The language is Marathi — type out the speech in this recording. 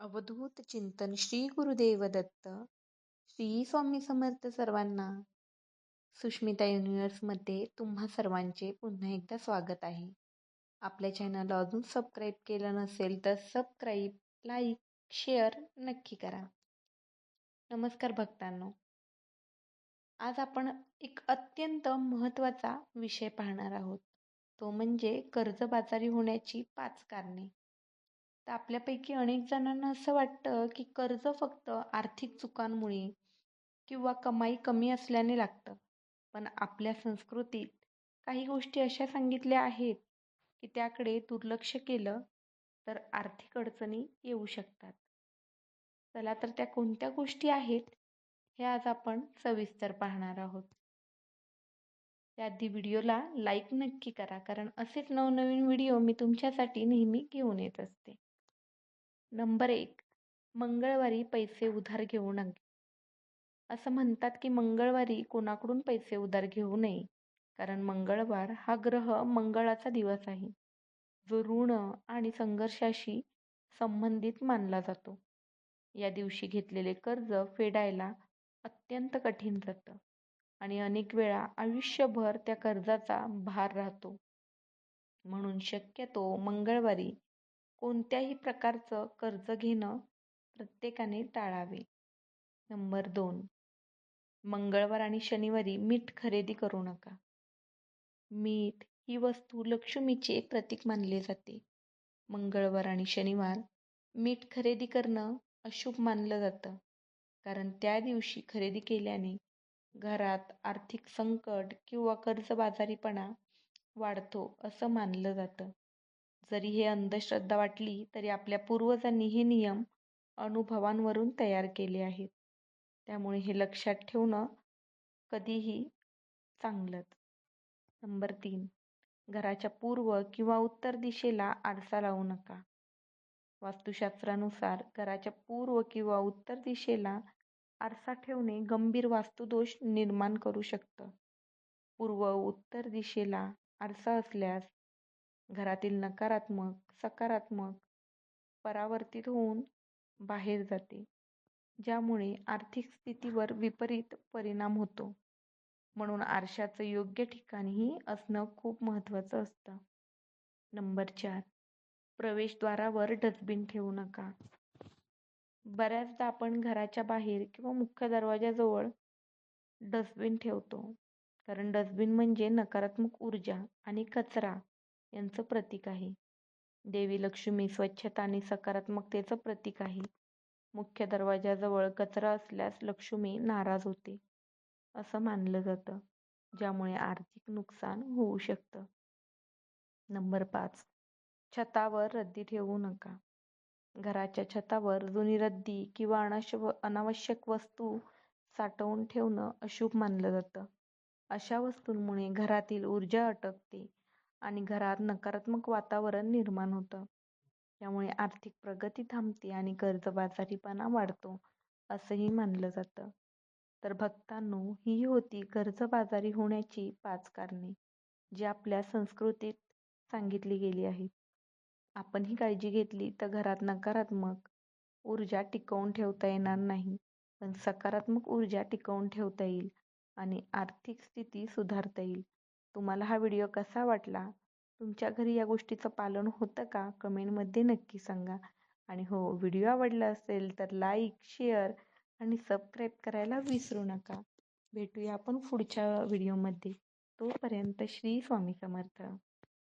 अवधूत चिंतन श्री गुरुदेव दत्त श्री स्वामी समर्थ सर्वांना. सुष्मिता युनिवर्समध्ये तुम्हा सर्वांचे पुन्हा एकदा स्वागत आहे. आपल्या चॅनलला अजून सबस्क्राईब केलं नसेल तर सबस्क्राईब लाईक शेअर नक्की करा. नमस्कार भक्तांनो. आज आपण एक अत्यंत महत्त्वाचा विषय पाहणार आहोत. तो म्हणजे कर्जबाजारी होण्याची पाच कारणे. तर आपल्यापैकी अनेक जणांना असं वाटतं की कर्ज फक्त आर्थिक चुकांमुळे किंवा कमाई कमी असल्याने लागतं. पण आपल्या संस्कृतीत काही गोष्टी अशा सांगितल्या आहेत की त्याकडे दुर्लक्ष केलं तर आर्थिक अडचणी येऊ शकतात. चला तर त्या कोणत्या गोष्टी आहेत हे आज आपण सविस्तर पाहणार आहोत. त्याआधी व्हिडिओला लाईक नक्की करा कारण असेच नवनवीन व्हिडिओ मी तुमच्यासाठी नेहमी घेऊन येत असते. नंबर एक मंगळवारी पैसे उधार घेऊ नये. असं म्हणतात की मंगळवारी कोणाकडून पैसे उधार घेऊ नये? कारण मंगळवार हा ग्रह मंगळाचा दिवस आहे. जो ऋण आणि संघर्षाशी संबंधित मानला जातो. या दिवशी घेतलेले कर्ज फेडायला अत्यंत कठीण जातं आणि अनेक वेळा आयुष्यभर त्या कर्जाचा भार राहतो. म्हणून शक्यतो मंगळवारी कोणत्याही प्रकारचं कर्ज घेणं प्रत्येकाने टाळावे. नंबर दोन मंगळवार आणि शनिवारी मीठ खरेदी करू नका. मीठ ही वस्तू लक्ष्मीचे एक प्रतीक मानले जाते. मंगळवार आणि शनिवार मीठ खरेदी करणं अशुभ मानलं जातं. कारण त्या दिवशी खरेदी केल्याने घरात आर्थिक संकट किंवा कर्जबाजारीपणा वाढतो असं मानलं जातं. जरी हे अंधश्रद्धा वाटली तरी आपल्या पूर्वजांनी हे नियम अनुभवांवरून तयार केले आहेत. त्यामुळे हे लक्षात ठेवणं कधीही चांगलंच. नंबर तीन घराच्या पूर्व किंवा उत्तर दिशेला आरसा लावू नका. वास्तुशास्त्रानुसार घराच्या पूर्व किंवा उत्तर दिशेला आरसा ठेवणे गंभीर वास्तुदोष निर्माण करू शकतं. पूर्व उत्तर दिशेला आरसा असल्यास घरातील नकारात्मक सकारात्मक परावर्तित होऊन बाहेर जाते ज्यामुळे आर्थिक स्थितीवर विपरीत परिणाम होतो. म्हणून आरशाचं योग्य ठिकाणीही असणं खूप महत्त्वाचं असतं. नंबर चार प्रवेशद्वारावर डस्टबिन ठेवू नका. बऱ्याचदा आपण घराच्या बाहेर किंवा मुख्य दरवाजाजवळ डस्टबिन ठेवतो कारण डस्टबिन म्हणजे नकारात्मक ऊर्जा आणि कचरा. यांचं प्रतीक आहे. देवी लक्ष्मी स्वच्छता आणि सकारात्मकतेचं प्रतीक आहे. मुख्य दरवाजाजवळ कचरा असल्यास लक्ष्मी नाराज होते असं मानलं जातं ज्यामुळे आर्थिक नुकसान होऊ शकतं. नंबर पाच. छतावर रद्दी ठेवू नका. घराच्या छतावर जुनी रद्दी किंवा अनावश्यक वस्तू साठवून ठेवणं अशुभ मानलं जातं. अशा वस्तूंमुळे घरातील ऊर्जा अटकते. आणि घरात नकारात्मक वातावरण निर्माण होतं. त्यामुळे आर्थिक प्रगती थांबते आणि कर्जबाजारीपणा वाढतो असंही मानलं जातं. तर भक्तांनो ही होती कर्जबाजारी होण्याची पाच कारणे जी आपल्या संस्कृतीत सांगितली गेली आहेत. आपण ही काळजी घेतली तर घरात नकारात्मक ऊर्जा टिकवून ठेवता येणार नाही पण सकारात्मक ऊर्जा टिकवून ठेवता येईल आणि आर्थिक स्थिती सुधारता येईल तुम्हाला हा व्हिडिओ कसा वाटला? तुमच्या घरी या गोष्टीचं पालन होतं का? कमेंटमध्ये नक्की सांगा. आणि हो व्हिडिओ आवडला असेल तर लाईक शेअर आणि सबस्क्राईब करायला विसरू नका. भेटूया आपण पुढच्या व्हिडिओमध्ये. तोपर्यंत श्री स्वामी समर्थ.